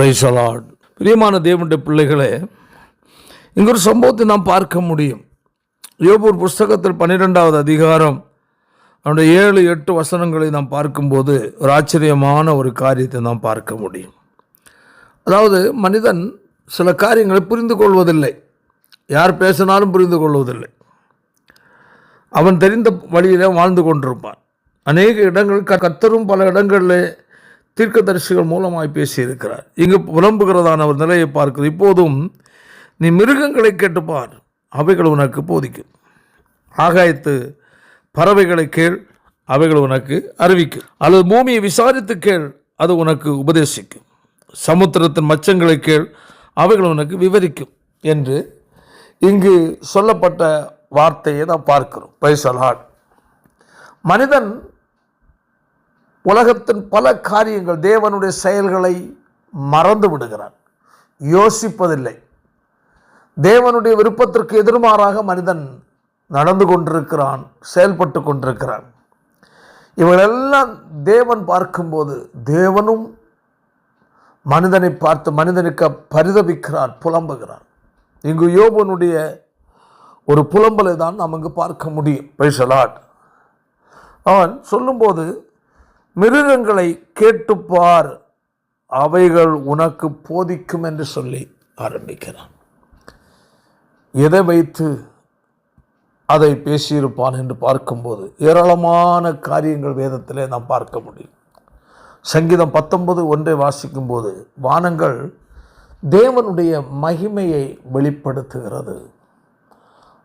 பிரைசலாட் பிரியமான தேவனுடைய பிள்ளைகளே இங்கே ஒரு சம்பவத்தை நாம் பார்க்க முடியும். யோபூர் புஸ்தகத்தில் பன்னிரெண்டாவது அதிகாரம் அவனுடைய ஏழு எட்டு வசனங்களை நாம் பார்க்கும்போது ஒரு ஆச்சரியமான ஒரு காரியத்தை நாம் பார்க்க முடியும். அதாவது மனிதன் சில காரியங்களை புரிந்து கொள்வதில்லை. யார் பேசினாலும் புரிந்து கொள்வதில்லை. அவன் தெரிந்த வழியில் வாழ்ந்து கொண்டிருப்பான். அநேக இடங்கள் க- கத்தரும் பல இடங்களில் தீர்க்கதரிசிகள் மூலமாய் பேசியிருக்கிறார். இங்கு புலம்புகிறதான ஒரு நிலையை பார்க்குது. இப்போதும் நீ மிருகங்களை கேட்டுப்பார் அவைகள் உனக்கு போதிக்கும். ஆகாயத்து பறவைகளை கேள் அவைகள் உனக்கு அறிவிக்கும். அல்லது பூமியை விசாரித்து கேள் அது உனக்கு உபதேசிக்கும். சமுத்திரத்தின் மச்சங்களை கேள் அவைகள் உனக்கு விவரிக்கும். என்று இங்கு சொல்லப்பட்ட வார்த்தையை தான் பார்க்கிறோம். பைசலாட் மனிதன் உலகத்தின் பல காரியங்கள் தேவனுடைய செயல்களை மறந்து விடுகிறான் யோசிப்பதில்லை. தேவனுடைய விருப்பத்திற்கு எதிர்மாறாக மனிதன் நடந்து கொண்டிருக்கிறான் செயல்பட்டு கொண்டிருக்கிறான். இவர்களெல்லாம் தேவன் பார்க்கும்போது தேவனும் மனிதனை பார்த்து மனிதனுக்கு பரிதபிக்கிறார் புலம்புகிறார். இங்கு யோபனுடைய ஒரு புலம்பலை தான் நாம் இங்கு பார்க்க முடியும். பைசலாட் அவன் சொல்லும்போது மிருகங்களை கேட்டுப்பார். அவைகள் உனக்கு போதிக்கும் என்று சொல்லி ஆரம்பிக்கிறான். எதை வைத்து அதை பேசியிருப்பான் என்று பார்க்கும்போது ஏராளமான காரியங்கள் வேதத்திலே நாம் பார்க்க முடியும். சங்கீதம் பத்தொன்பது ஒன்றை வாசிக்கும்போது வானங்கள் தேவனுடைய மகிமையை வெளிப்படுத்துகிறது.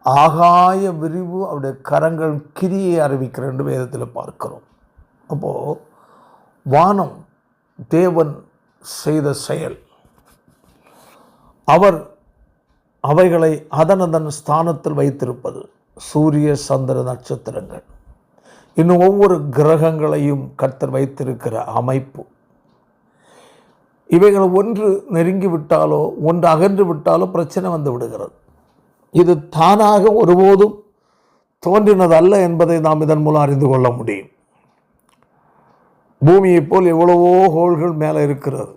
ஆகாய விரிவு அவருடைய கரங்கள் கிரியை அறிவிக்கிறேன் என்று வேதத்தில் பார்க்கிறோம். அப்போது வானம் தேவன் செய்த செயல். அவர் அவைகளை அதன் அதன் ஸ்தானத்தில் வைத்திருப்பது சூரிய சந்திர நட்சத்திரங்கள். இன்னும் ஒவ்வொரு கிரகங்களையும் கர்த்தர் வைத்திருக்கிற அமைப்பு. இவைகள் ஒன்று நெருங்கி விட்டாலோ ஒன்று அகன்று விட்டாலோ பிரச்சனை வந்து விடுகிறது. இது தானாக ஒருபோதும் தோன்றினதல்ல என்பதை நாம் இதன் மூலம் அறிந்து கொள்ள முடியும். பூமியைப் போல் எவ்வளவோ கோள்கள் மேலே இருக்கிறது.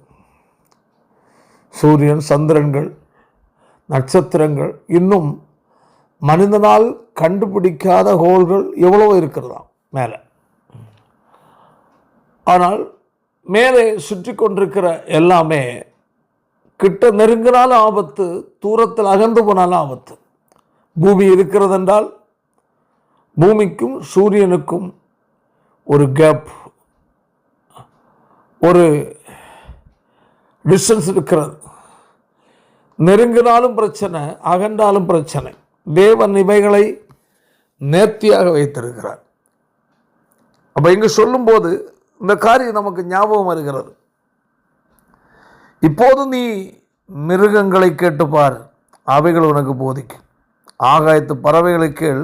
சூரியன் சந்திரன்கள் நட்சத்திரங்கள் இன்னும் மனிதனால் கண்டுபிடிக்காத கோள்கள் எவ்வளவோ இருக்கிறதாம் மேலே. ஆனால் மேலே சுற்றி கொண்டிருக்கிற எல்லாமே கிட்ட நெருங்கினாலும் ஆபத்து தூரத்தில் அகந்து போனாலும் ஆபத்து. பூமி இருக்கிறதென்றால் பூமிக்கும் சூரியனுக்கும் ஒரு கேப் ஒரு டிஸ்டன்ஸ் இருக்கிறது. நெருங்கினாலும் பிரச்சனை அகன்றாலும் பிரச்சனை. தேவன் இவைகளை நேர்த்தியாக வைத்திருக்கிறார். அப்போ இங்கு சொல்லும்போது இந்த காரியம் நமக்கு ஞாபகம் வருகிறது. இப்போது நீ மிருகங்களை கேட்டுப்பார் அவைகள் உனக்கு போதிக்கும். ஆகாயத்து பறவைகளை கேள்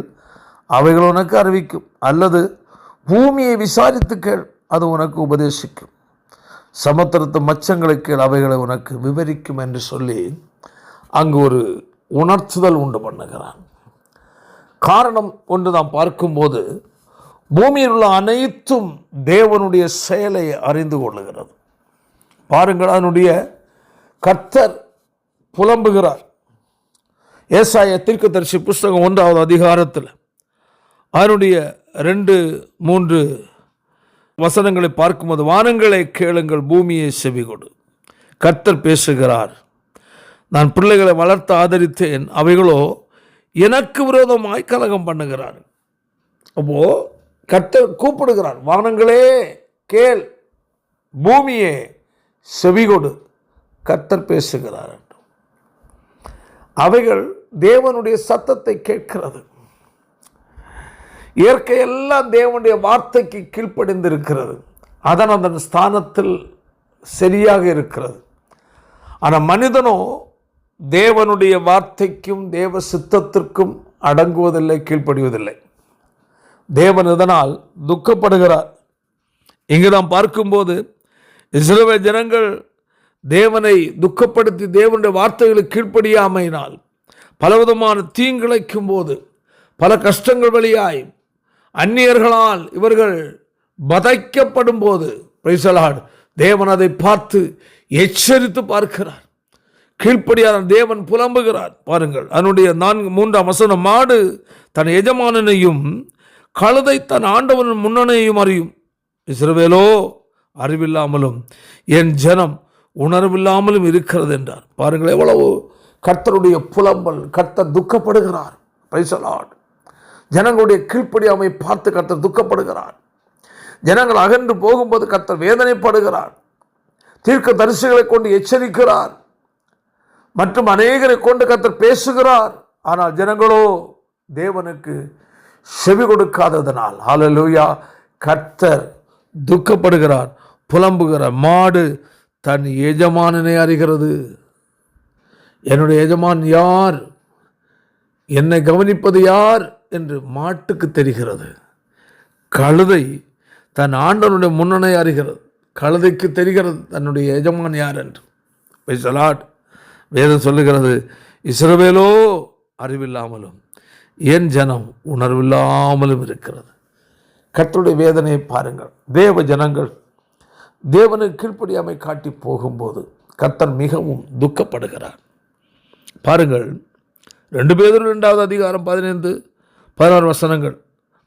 அவைகள் உனக்கு அறிவிக்கும். அல்லது பூமியை விசாரித்து கேள் அது உனக்கு உபதேசிக்கும். சமுத்திரத்து மச்சங்களை கேள் அவைகளை உனக்கு விவரிக்கும் என்று சொல்லி அங்கு ஒரு உணர்த்துதல் உண்டு பண்ணுகிறான். காரணம் ஒன்று நாம் பார்க்கும்போது பூமியில் உள்ள அனைத்தும் தேவனுடைய செயலை அறிந்து கொள்ளுகிறது. பாருங்கள் அதனுடைய கர்த்தர் புலம்புகிறார். ஏசாய தீர்க்கதரிசி புஸ்தகம் ஒன்றாவது அதிகாரத்தில் அதனுடைய ரெண்டு மூன்று வசனங்களை பார்க்கும்போது வானங்களை கேளுங்கள் பூமியை செவி கொடு கர்த்தர் பேசுகிறார் நான் பிள்ளைகளை வளர்த்து ஆதரித்தேன் அவைகளோ எனக்கு விரோதமாய் கலகம் பண்ணுகிறார். அப்போ கர்த்தர் கூப்பிடுகிறார் வானங்களே கேள் பூமியே செவிகொடு. கர்த்தர் பேசுகிறார் என்று அவைகள் தேவனுடைய சத்தத்தை கேட்கிறது. இயற்கையெல்லாம் தேவனுடைய வார்த்தைக்கு கீழ்ப்படிந்திருக்கிறது. அதன் அதன் ஸ்தானத்தில் சரியாக இருக்கிறது. ஆனால் மனிதனோ தேவனுடைய வார்த்தைக்கும் தேவ சித்தத்திற்கும் அடங்குவதில்லை கீழ்ப்படிவதில்லை. தேவன் இதனால் துக்கப்படுகிறார். இங்கு நாம் பார்க்கும்போது இஸ்ரவேல் ஜனங்கள் தேவனை துக்கப்படுத்தி தேவனுடைய வார்த்தைகளுக்கு கீழ்ப்படியாமையினால் பலவிதமான தீங்கிழைக்கும் போது பல கஷ்டங்கள் வழியாய் அந்நியர்களால் இவர்கள் வதைக்கப்படும் போது பிரைசலாட் தேவன் அதை பார்த்து எச்சரித்து பார்க்கிறார். கீழ்ப்படியான தேவன் புலம்புகிறார். பாருங்கள் அதனுடைய நான்கு மூன்றாம் வசனம் மாடு தன் எஜமானனையும் கழுதை தன் ஆண்டவனின் முன்னணையையும் அறியும். இஸ்ரவேலோ அறிவில்லாமலும் என் ஜனம் உணர்வில்லாமலும் இருக்கிறது என்றார். பாருங்கள் எவ்வளவு கர்த்தருடைய புலம்பல் கர்த்தர் துக்கப்படுகிறார். பைசலாட் ஜனங்களுடைய கீழ்ப்படியாமை பார்த்து கர்த்தர் துக்கப்படுகிறார். ஜனங்கள் அகன்று போகும்போது கர்த்தர் வேதனைப்படுகிறார். தீர்க்க தரிசிகளை கொண்டு எச்சரிக்கிறார். மற்றும் அநேகரை கொண்டு கர்த்தர் பேசுகிறார். ஆனால் ஜனங்களோ தேவனுக்கு செவி கொடுக்காததனால் ஹalleluya கர்த்தர் துக்கப்படுகிறார். புலம்புகிறார் மாடு தன் எஜமானனை அறிகிறது. என்னுடைய எஜமான் யார்? என்னை கவனிப்பது யார்? என்று மாட்டுக்கு தெரிகிறது. கழுதை தன் ஆண்டனுடைய முன்னணை அறிகிறது. கழுதைக்கு தெரிகிறது தன்னுடைய எஜமான் யார் என்று. பேசலாட் வேதம் சொல்லுகிறது இஸ்ரவேலோ அறிவில்லாமலும் என் ஜனம் உணர்வில்லாமலும் இருக்கிறது. கத்தருடைய வேதனையை பாருங்கள். தேவ ஜனங்கள் தேவனுக்கு கீழ்ப்படியாமை காட்டி போகும்போது கத்தர் மிகவும் துக்கப்படுகிறார். பாருங்கள் ரெண்டு பேரும் ரெண்டாவது அதிகாரம் பதினைந்து பதினாறு வசனங்கள்.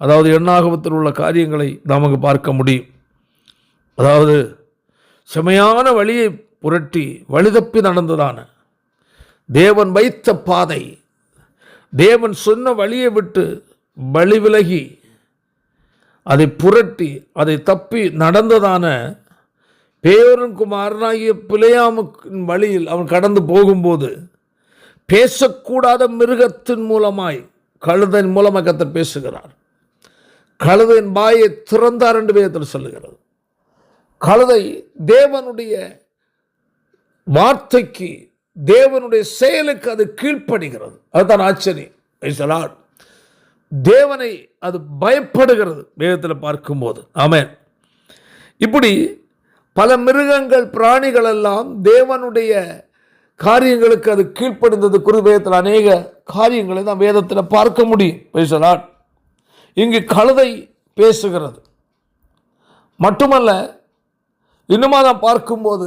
அதாவது எண்ணாகமத்தில் உள்ள காரியங்களை நமக்கு பார்க்க முடியும். அதாவது செமையான வழியை புரட்டி வழிதப்பி நடந்ததான தேவன் வைத்த பாதை தேவன் சொன்ன வழியை விட்டு வழி விலகி அதை புரட்டி அதை தப்பி நடந்ததான பேரன் குமாரனாகிய பிழையாமுக்கின் வழியில் அவன் கடந்து போகும்போது பேசக்கூடாத மிருகத்தின் மூலமாய் கழுதன் மூலமாக கத்தர் பேசுகிறார். கழுதையின் வாயை திறந்தார் என்று வேதத்தில் சொல்லுகிறது கழுதை தேவனுடைய வார்த்தைக்கு தேவனுடைய செயலுக்கு அது கீழ்ப்படுகிறது. அதுதான் ஆச்சரியம். Praise தேவனை அது பயப்படுகிறது வேதத்தில் பார்க்கும்போது. ஆமென் இப்படி பல மிருகங்கள் பிராணிகள் எல்லாம் தேவனுடைய காரியங்களுக்கு அது கீழ்ப்படுந்தது குருவேதத்தில் அநேக காரியங்களை தான் வேதத்தில் பார்க்க முடியும். பேசலாட் இங்கு கழுதை பேசுகிறது. மட்டுமல்ல இன்னுமா நான் பார்க்கும்போது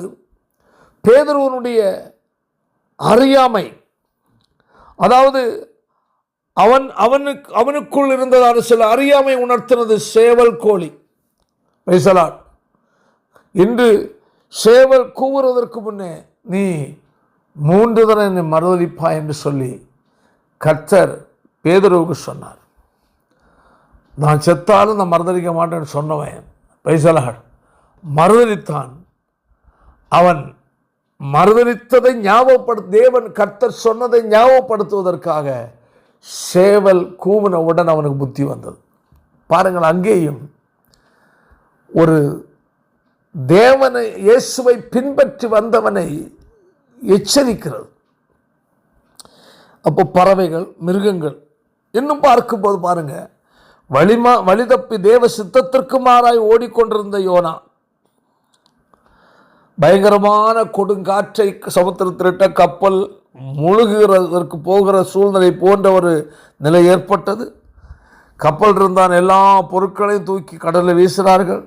பேதருவனுடைய அறியாமை அதாவது அவன் அவனுக்கு அவனுக்குள் இருந்ததான சில அறியாமை உணர்த்தினது சேவல் கோழி. பேசலாட் இன்று சேவல் கூவுறதற்கு முன்னே நீ மூன்று தடவை என்னை மறுதளிப்பா என்று சொல்லி கர்த்தர் பேதருவுக்கு சொன்னார். நான் செத்தாலும் நான் மறுதளிக்க மாட்டேன்னு சொன்னவன் பைசலகன் மறுதளித்தான் அவன் மறுதளித்ததை ஞாபகப்படுத்த தேவன் கர்த்தர் சொன்னதை ஞாபகப்படுத்துவதற்காக சேவல் கூவினவுடன் அவனுக்கு புத்தி வந்தது. பாருங்கள் அங்கேயும் ஒரு தேவனை இயேசுவை பின்பற்றி வந்தவனை எச்சரிக்கிறது. அப்போ பறவைகள் மிருகங்கள் இன்னும் பார்க்கும்போது பாருங்க வழிமா வழிதப்பி தேவ சித்தத்திற்கு மாறாய் ஓடிக்கொண்டிருந்த யோனா பயங்கரமான கொடுங்காற்றை சமுத்திரத்திலிட்ட கப்பல் முழுகிறதற்கு போகிற சூழ்நிலை போன்ற ஒரு நிலை ஏற்பட்டது. கப்பல் இருந்தான் எல்லா பொருட்களையும் தூக்கி கடலில் வீசினார்கள்.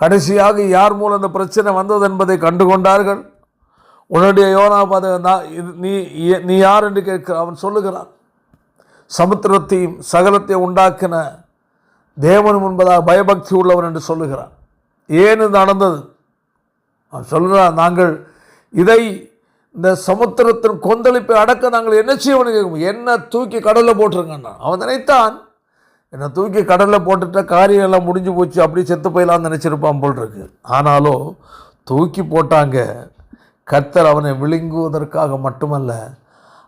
கடைசியாக யார் மூலம் அந்த பிரச்சனை வந்தது என்பதை கண்டுகொண்டார்கள். உன்னுடைய யோனா பாத இது நீ நீ யார் என்று கேட்கிற அவன் சொல்லுகிறான். சமுத்திரத்தையும் சகலத்தையும் உண்டாக்கின தேவன் முன்பதாக பயபக்தி உள்ளவன் என்று சொல்லுகிறான். ஏன் இது நடந்தது? அவன் சொல்கிறான் நாங்கள் இதை இந்த சமுத்திரத்தின் கொந்தளிப்பை அடக்க நாங்கள் என்ன செய்யணும் கேட்கும். என்ன தூக்கி கடலில் போட்டிருங்கண்ணா. அவன் நினைத்தான் என்னை தூக்கி கடலில் போட்டுட்ட காரியம் எல்லாம் முடிஞ்சு போச்சு அப்படியே செத்து போயிடலாம்னு நினச்சிருப்பான் போல் இருக்கு. ஆனாலும் தூக்கி போட்டாங்க. கர்த்தர் அவனை விழுங்குவதற்காக மட்டுமல்ல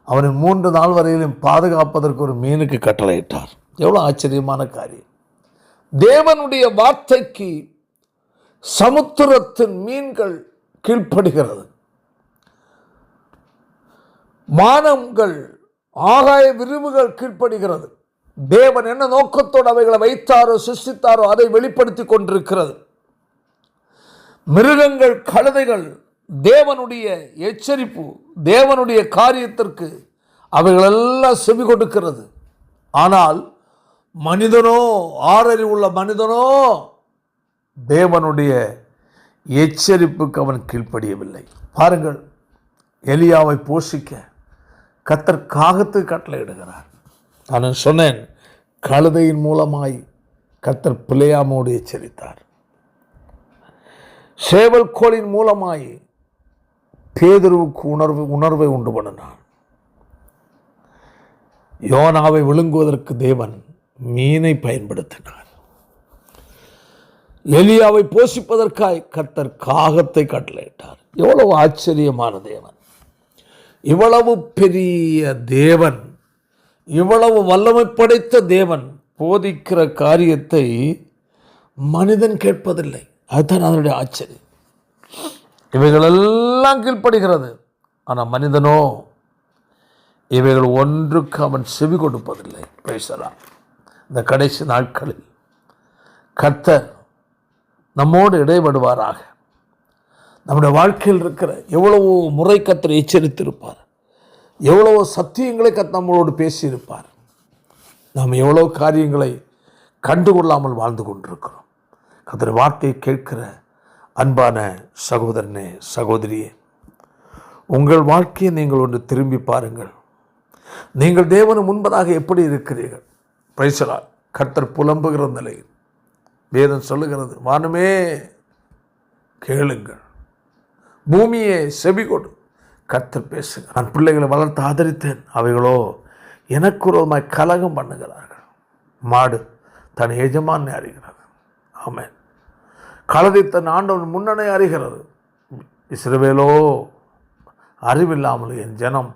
அவனை மூன்று நாள் வரையிலும் பாதுகாப்பதற்கு ஒரு மீனுக்கு கட்டளையிட்டார். எவ்வளோ ஆச்சரியமான காரியம். தேவனுடைய வார்த்தைக்கு சமுத்திரத்தின் மீன்கள் கீழ்ப்படுகிறது. மானங்கள் ஆகாய விரிவுகள் கீழ்ப்படுகிறது. தேவன் என்ன நோக்கத்தோடு அவைகளை வைத்தாரோ சிருஷ்டித்தாரோ அதை வெளிப்படுத்தி கொண்டிருக்கிறது. மிருகங்கள் கழுதைகள் தேவனுடைய எச்சரிப்பு தேவனுடைய காரியத்திற்கு அவைகளெல்லாம் செவி கொடுக்கிறது. ஆனால் மனிதனோ ஆறறிவுள்ள மனிதனோ தேவனுடைய எச்சரிப்புக்கு அவன் கீழ்ப்படியவில்லை. பாருங்கள் எலியாவை போஷிக்க கத்தர் காகத்து கட்டளையிடுகிறார் நான் சொன்னேன் கழுதையின் மூலமாய் கத்தர் பிள்ளையாமோடு எச்சரித்தார். சேவல் கோளின் மூலமாய் பேதுருவுக்கு உணர்வு உணர்வை உண்டு பண்ணினான். யோனாவை விழுங்குவதற்கு தேவன் மீனை பயன்படுத்தினார். எலியாவை போஷிப்பதற்காய் கர்த்தர் காகத்தை கட்டளையிட்டார். எவ்வளவு ஆச்சரியமான தேவன். இவ்வளவு பெரிய தேவன் இவ்வளவு வல்லமை படைத்த தேவன் போதிக்கிற காரியத்தை மனிதன் கேட்பதில்லை. அதுதான் அதனுடைய ஆச்சரியம். இவைகளெல்லாம் கீழ்ப்படுகிறது. ஆனால் மனிதனோ இவைகள் ஒன்றுக்கு அவன் செவி கொடுப்பதில்லை. பேசலாம் இந்த கடைசி நாட்களில் கர்த்தர் நம்மோடு இடைபடுவாராக. நம்முடைய வாழ்க்கையில் இருக்கிற எவ்வளவோ முறை கத்தரை எச்சரித்திருப்பார். எவ்வளவோ சத்தியங்களை கத் நம்மளோடு பேசியிருப்பார். நாம் எவ்வளோ காரியங்களை கண்டுகொள்ளாமல் வாழ்ந்து கொண்டிருக்கிறோம். கத்தர் வார்த்தையை கேட்கிற அன்பான சகோதரனே சகோதரியே உங்கள் வாழ்க்கையை நீங்கள் ஒன்று திரும்பி பாருங்கள். நீங்கள் தேவனு முன்பதாக எப்படி இருக்கிறீர்கள்? பிரைசலா கர்த்தர் புலம்புகிற நிலையில் வேதம் சொல்லுகிறது வானமே கேளுங்கள். பூமியை செவி கொடு கர்த்தர் பேசுங்க நான் பிள்ளைகளை வளர்த்து ஆதரித்தேன் அவைகளோ எனக்கு ஒருமாய் கலகம் பண்ணுகிறார்கள். மாடு தன் எஜமான் அறிகிறது ஆமேன். கழுதை தன் ஆண்டவன் முன்னணி அறிகிறது. இஸ்ரவேலோ அறிவில்லாமல் என் ஜனம்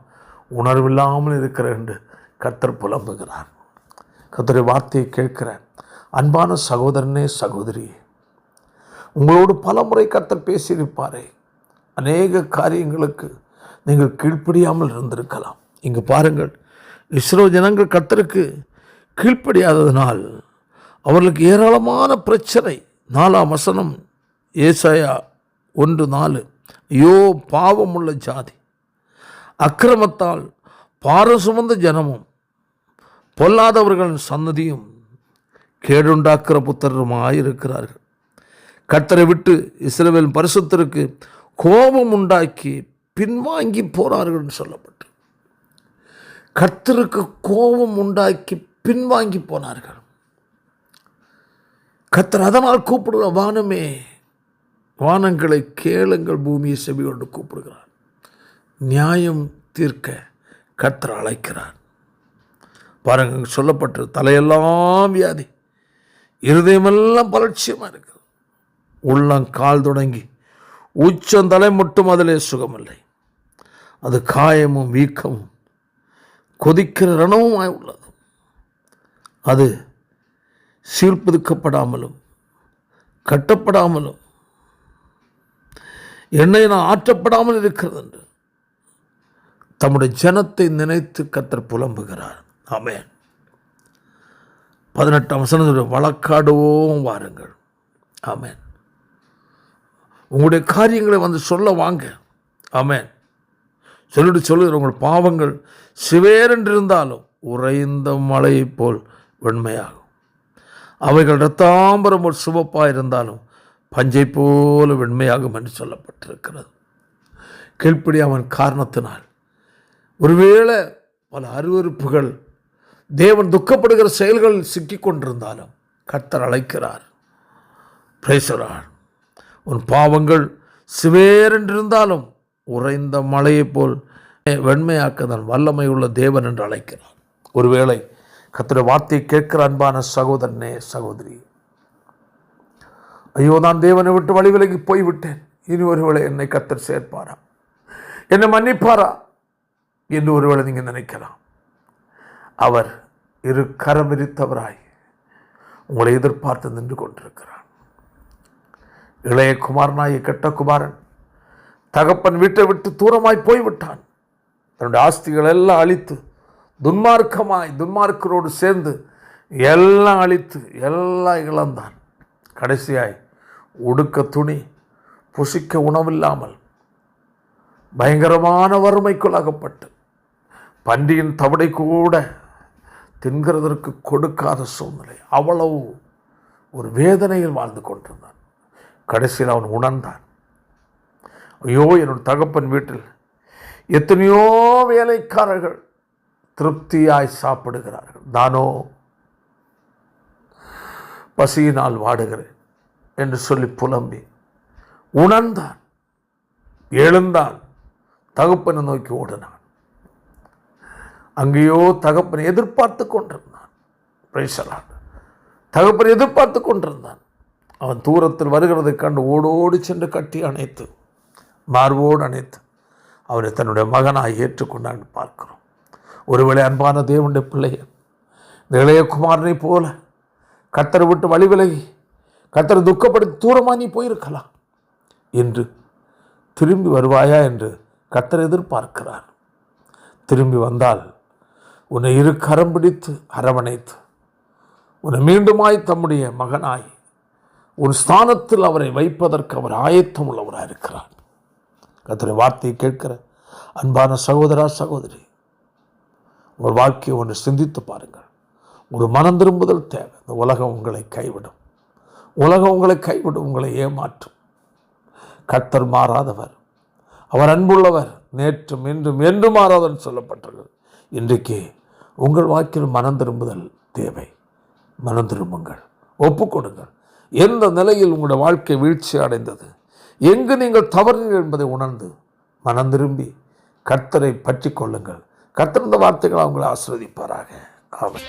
உணர்வில்லாமல் இருக்கிற என்று கத்தர் புலம்புகிறார். கத்தரை வார்த்தையை கேட்கிற அன்பான சகோதரனே சகோதரி உங்களோடு பல முறை பேசியிருப்பாரே. அநேக காரியங்களுக்கு நீங்கள் கீழ்ப்படியாமல் இருந்திருக்கலாம். இங்கு பாருங்கள் இஸ்ரோ ஜனங்கள் கத்தருக்கு கீழ்ப்படியாததினால் அவர்களுக்கு ஏராளமான பிரச்சனை நாலாம் வசனம் ஏசாயா ஒன்று நாலு. ஐயோ பாவமுள்ள ஜாதி அக்கிரமத்தால் பாரம் சுமந்த ஜனமும் பொல்லாதவர்களின் சன்னதியும் கேடுண்டாக்குற புத்தருமாயிருக்கிறார்கள் கர்த்தரை விட்டு இஸ்ரேவேல் பரிசுத்தருக்கு கோபம் உண்டாக்கி பின்வாங்கி போனார்கள் சொல்லப்பட்டு கர்த்தருக்கு கோபம் உண்டாக்கி பின்வாங்கி போனார்கள். கத்தர் அதனால் கூப்பிடுகிற வானமே வானங்களை கேளுங்கள் பூமியை செவி கொண்டு கூப்பிடுகிறார். நியாயம் தீர்க்க கத்தர் அழைக்கிறார். பாருங்க இங்க சொல்லப்பட்டு தலையெல்லாம் வியாதி இருதயமெல்லாம் பலட்சியமாக இருக்குது. உள்ளம் கால் தொடங்கி உச்சந்தலை மட்டும் அதிலே சுகமில்லை. அது காயமும் வீக்கமும் கொதிக்கிற ரணவுமாய் உள்ளது. அது சீர்பதுக்கப்படாமலும் கட்டப்படாமலும் எண்ணெயினால் ஆற்றப்படாமல் இருக்கிறது என்று தம்முடைய ஜனத்தை நினைத்து கத்தர் புலம்புகிறார். ஆமே பதினெட்டாம் வசனத்துடைய வழக்காடுவோம் வாருங்கள். ஆமேன். உங்களுடைய காரியங்களை வந்து சொல்ல வாங்க. ஆமேன். சொல்லிட்டு சொல்லுகிற உங்கள் பாவங்கள் சிவேரென்றிருந்தாலும் உறைந்த மழையைப் போல் வெண்மையாகும். அவைகள் இரத்தாம்பரம் ஒரு சுவப்பாக இருந்தாலும் பஞ்சை போல வெண்மையாகும் என்று சொல்லப்பட்டிருக்கிறது. கீழ்ப்படி அவன் காரணத்தினால் ஒருவேளை பல அருவருப்புகள் தேவன் துக்கப்படுகிற செயல்களில் சிக்கிக் கொண்டிருந்தாலும் கர்த்தர் அழைக்கிறார். பிரேசரார் உன் பாவங்கள் சிவேரென்றிருந்தாலும் உறைந்த மழையைப் போல் வெண்மையாக்க தன் வல்லமை உள்ள தேவன் என்று அழைக்கிறார். ஒருவேளை கத்திர வார்த்தை கேட்கிற அன்பான சகோதரனே சகோதரி. ஐயோ நான் தேவனை விட்டு வழி விலகி போய்விட்டேன். இனி ஒருவேளை என்னை கத்தர் சேர்ப்பாரா? என்னை மன்னிப்பாரா? என்று ஒருவேளை நீங்கள் நினைக்கலாம். அவர் இரு கரம் விரித்தவராய் உங்களை எதிர்பார்த்து நின்று கொண்டிருக்கிறார். இளைய குமாரனாய் கெட்ட குமாரன் தகப்பன் வீட்டை விட்டு தூரமாய் போய்விட்டான். தன்னுடைய ஆஸ்திகள் எல்லாம் அழித்து துன்மார்க்கமாய் துன்மார்க்கரோடு சேர்ந்து எல்லாம் அழித்து எல்லாம் இழந்தான். கடைசியாய் உடுக்க துணி புசிக்க உணவில்லாமல் பயங்கரமான வறுமைக்குள்ளாகப்பட்டு பன்றியின் தவடை கூட தின்கிறதற்கு கொடுக்காத சூழ்நிலை. அவ்வளவு ஒரு வேதனையில் வாழ்ந்து கொண்டிருந்தான். கடைசியில் அவன் உணர்ந்தான். ஐயோ என்னோட தகப்பன் வீட்டில் எத்தனையோ வேலைக்காரர்கள் திருப்தியாய் சாப்பிடுகிறார்கள். நானோ பசியினால் வாடுகிறேன் என்று சொல்லி புலம்பி. உணர்ந்தான். எழுந்தான். தகப்பனை நோக்கி ஓடினான். அங்கேயோ தகப்பனை எதிர்பார்த்து கொண்டிருந்தான். பிரைசலான் தகப்பனை எதிர்பார்த்து கொண்டிருந்தான். அவன் தூரத்தில் வருகிறதை கண்டு ஓடோடி சென்று கட்டி அணைத்து மார்போடு அணைத்து அவனை தன்னுடைய மகனாய் ஏற்றுக்கொண்டான்னு பார்க்கிறோம். ஒருவேளை அன்பான தேவனுடைய பிள்ளைகள் இந்த இளையகுமாரனை போல கத்தரை விட்டு வழி விலகி கத்தரை துக்கப்படுத்தி தூரமாக நீ போயிருக்கலாம் என்று திரும்பி வருவாயா என்று கத்தர் எதிர்பார்க்கிறார். திரும்பி வந்தால் உன்னை இரு கரம் பிடித்து அரவணைத்து உன்னை மீண்டுமாய் தம்முடைய மகனாய் உன் ஸ்தானத்தில் அவரை வைப்பதற்கு அவர் ஆயத்தம் உள்ளவராக இருக்கிறார் கத்தரை வார்த்தையை கேட்கிற அன்பான சகோதரா சகோதரி உங்கள் வாழ்க்கையை ஒன்று சிந்தித்து பாருங்கள். ஒரு மனம் திரும்புதல் தேவை. இந்த உலகம் உங்களை கைவிடும். உலகம் உங்களை கைவிடும் உங்களை ஏமாற்றும். கர்த்தர் மாறாதவர். அவர் அன்புள்ளவர். நேற்றும் இன்றும் என்று மாறாதவர் சொல்லப்பட்டது இன்றைக்கு உங்கள் வாழ்க்கையில் மனம் திரும்புதல் தேவை. மனம் திரும்புங்கள். ஒப்புக்கொடுங்கள். எந்த நிலையில் உங்களுடைய வாழ்க்கை வீழ்ச்சி அடைந்தது? எங்கு நீங்கள் தவறினீர்கள் என்பதை உணர்ந்து மனம் திரும்பி கர்த்தரை பற்றி கொள்ளுங்கள். கத்திருந்த வார்த்தைகள் அவங்களை ஆஸ்வதிப்பாராக ஆமாம்